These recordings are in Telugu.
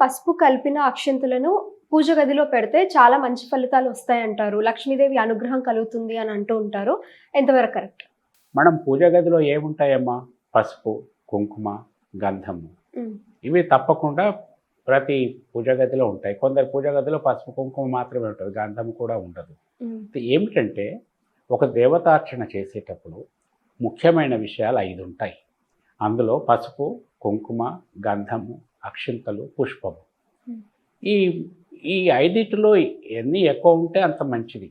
పసుపు కలిపిన అక్షంతులను పూజ గదిలో పెడితే చాలా మంచి ఫలితాలు వస్తాయంటారు. లక్ష్మీదేవి అనుగ్రహం కలుగుతుంది అని అంటూ ఉంటారు. ఎంతవరకు కరెక్ట్? మనం పూజ గదిలో ఏముంటాయమ్మా? పసుపు కుంకుమ గంధము. ఇవి తప్పకుండా ప్రతి పూజ గదిలో ఉంటాయి. కొందరు పూజ గదిలో పసుపు కుంకుమ మాత్రమే ఉంటుంది. గంధం కూడా ఉండదు. ఏమిటంటే ఒక దేవతార్చన చేసేటప్పుడు ముఖ్యమైన విషయాలు ఐదు ఉంటాయి. అందులో పసుపు కుంకుమ గంధము అక్షింతలు పుష్పము. ఈ ఈ ఐదింటిలో ఎన్ని ఎక్కువ ఉంటే అంత మంచిది.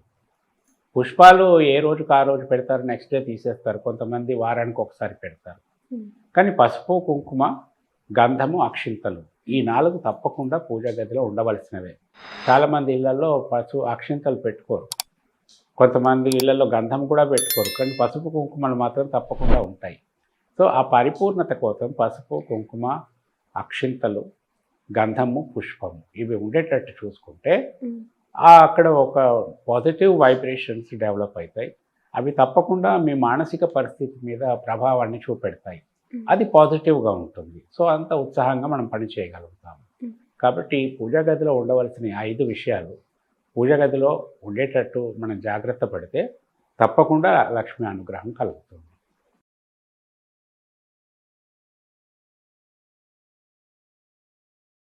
పుష్పాలు ఏ రోజుకి ఆ రోజు పెడతారు నెక్స్ట్ డే తీసేస్తారు కొంతమంది వారానికి ఒకసారి పెడతారు. కానీ పసుపు కుంకుమ గంధము అక్షింతలు ఈ నాలుగు తప్పకుండా పూజ గదిలో ఉండవలసినవే. చాలామంది ఇళ్ళలో పసుపు అక్షింతలు పెట్టుకోరు. కొంతమంది ఇళ్ళలో గంధం కూడా పెట్టుకోరు కానీ పసుపు కుంకుమలు మాత్రం తప్పకుండా ఉంటాయి. సో ఆ పరిపూర్ణత కోసం పసుపు కుంకుమ అక్షింతలు గంధము పుష్పము ఇవి ఉండేటట్టు చూసుకుంటే అక్కడ ఒక పాజిటివ్ వైబ్రేషన్స్ డెవలప్ అవుతాయి అవి తప్పకుండా మీ మానసిక పరిస్థితి మీద ప్రభావాన్ని చూపెడతాయి. అది పాజిటివ్గా ఉంటుంది. సో అంత ఉత్సాహంగా మనం పని చేయగలుగుతాము. కాబట్టి పూజా గదిలో ఉండవలసిన ఐదు విషయాలు పూజ గదిలో ఉండేటట్టు మనం జాగ్రత్త పడితే తప్పకుండా లక్ష్మి అనుగ్రహం కలుగుతుంది.